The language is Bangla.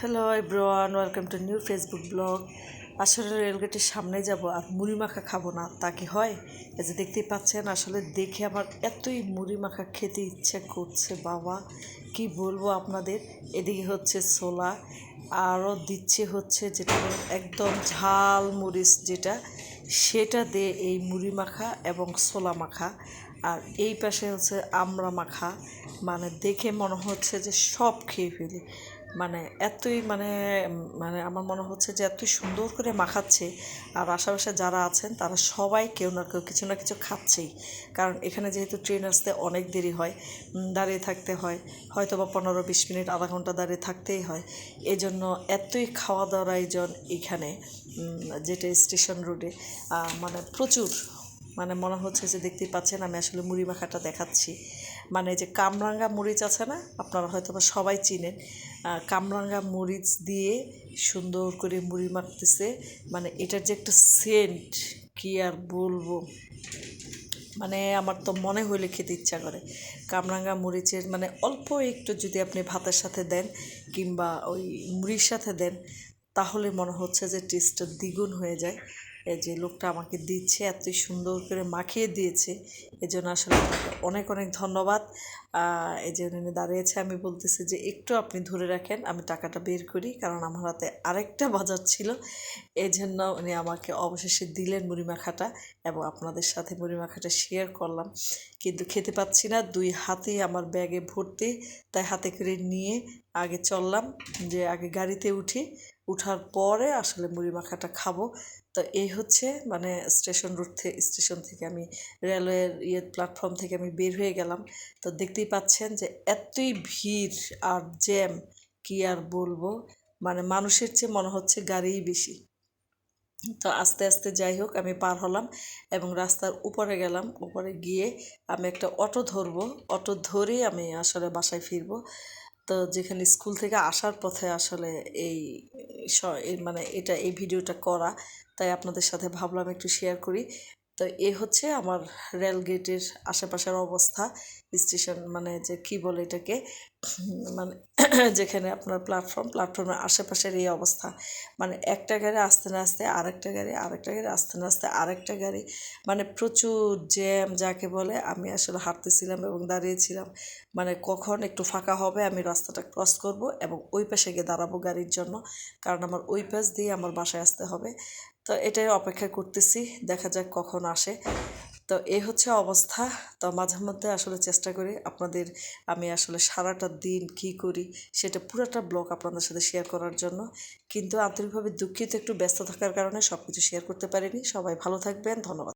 Hello everyone welcome to new Facebook blog আসলে রেলগেটের সামনে যাব। আর মুড়ি মাখা খাব না। তা কি হয়? এই যে দেখতেই পাচ্ছেন, আসলে দেখে আমার এতই মুড়ি মাখা খেতে ইচ্ছে করছে, বাবা। কি বলব আপনাদের? এদিকে হচ্ছে ছোলা, আরও দিচ্ছে হচ্ছে যেটা একদম ঝাল মরিচ যেটা, সেটা দিয়ে এই মুড়ি মাখা এবং ছোলা মাখা। আর এই পাশে হচ্ছে আমড়া মাখা। মানে দেখে মনে হচ্ছে যে সব খেয়ে ফেলি। মানে এতই মানে মানে আমার মনে হচ্ছে যে এতই সুন্দর করে মাখাচ্ছে। আর আশেপাশে যারা আছেন, তারা সবাই কেউ না কেউ কিছু না কিছু খাচ্ছেই। কারণ এখানে যেহেতু ট্রেন আসতে অনেক দেরি হয় দাঁড়িয়ে থাকতে হয়। হয়তো বা পনেরো বিশ মিনিট, আধা ঘণ্টা দাঁড়িয়ে থাকতেই হয়। এজন্য এতই খাওয়া দাওয়ার আয়োজন এখানে যেটা স্টেশন রোডে। মানে প্রচুর। মানে মনে হচ্ছে যে দেখতেই পাচ্ছেন, আমি আসলে মুড়ি মাখাটা দেখাচ্ছি। মানে যে কামরাঙ্গা মরিচ আছে না, আপনারা হয়তো বা সবাই চিনেন কামরাঙ্গা মরিচ দিয়ে সুন্দর করে মুড়ি মাখতেছে। মানে এটার যে একটা সেন্ট কি আর বলব? মানে আমার তো মনে হইলে খেতে ইচ্ছা করে। কামরাঙ্গা মরিচের মানে অল্প একটু যদি আপনি ভাতের সাথে দেন কিংবা ওই মুড়ির সাথে দেন, তাহলে মনে হচ্ছে যে টেস্টটা দ্বিগুণ হয়ে যায়। যে লোকটা আমাকে দিচ্ছে, এতই সুন্দর করে মাখিয়ে দিয়েছে এই জন্য আসলে অনেক অনেক ধন্যবাদ। এই যে উনি দাঁড়িয়েছে, আমি বলতেছি যে একটু আপনি ধরে রাখেন, আমি টাকাটা বের করি, কারণ আমার হাতে আরেকটা বাজার ছিল। এই জন্য উনি আমাকে অবশেষে দিলেন মুড়ি মাখাটা এবং আপনাদের সাথে মুড়ি মাখাটা শেয়ার করলাম। কিন্তু খেতে পাচ্ছি না, দুই হাতেই আমার ব্যাগে ভর্তি, তাই হাতে করে নিয়ে আগে চললাম, যে আগে গাড়িতে উঠি উঠার পরে আসলে মুড়ি মাখাটা খাব। তো এই হচ্ছে মানে স্টেশন রুট থেকে স্টেশন থেকে আমি রেলওয়ের ইয়ে প্ল্যাটফর্ম থেকে আমি বের হয়ে গেলাম। তো দেখতেই পাচ্ছেন যে এতই ভিড় আর জ্যাম, কি আর বলব? মানে মানুষের চেয়ে মনে হচ্ছে গাড়িই বেশি। তো আস্তে আস্তে যাই হোক, আমি পার হলাম এবং রাস্তার উপরে গেলাম। উপরে গিয়ে আমি একটা অটো ধরবো। অটো ধরেই আমি আসলে বাসায় ফিরবো। তো যেখানে স্কুল থেকে আসার পথে আসলে এই মানে এটা এই ভিডিওটা করা। তাই আপনাদের সাথে ভাবলাম একটু শেয়ার করি। তো এ হচ্ছে আমার রেল গেটের আশেপাশের অবস্থা, স্টেশন মানে যে কি বলে এটাকে মানে যেখানে আপনার প্ল্যাটফর্ম প্ল্যাটফর্মের আশেপাশের এই অবস্থা। মানে একটা গাড়ি আসতে না আসতে আরেকটা গাড়ি আরেকটা গাড়ি আসতে না আসতে আরেকটা গাড়ি। মানে প্রচুর জ্যাম যাকে বলে, আমি আসলে হাঁটতেছিলাম এবং দাঁড়িয়েছিলাম। মানে কখন একটু ফাঁকা হবে আমি রাস্তাটা ক্রস করব এবং ওই পাশে গিয়ে দাঁড়াবো গাড়ির জন্য। কারণ আমার ওই পাশ দিয়ে আমার বাসায় আসতে হবে। তো এটাই অপেক্ষা করতেছি, দেখা যাক কখন আসে। তো এই হচ্ছে অবস্থা। তো মাঝে মধ্যে আসলে চেষ্টা করি আপনাদের আমি আসলে সারাটা দিন কি করি, সেটা পুরাটা ব্লগ আপনাদের সাথে শেয়ার করার জন্য। কিন্তু আন্তরিকভাবে দুঃখিত, একটু ব্যস্ত থাকার কারণে সব কিছু শেয়ার করতে পারিনি। সবাই ভালো থাকবেন, ধন্যবাদ।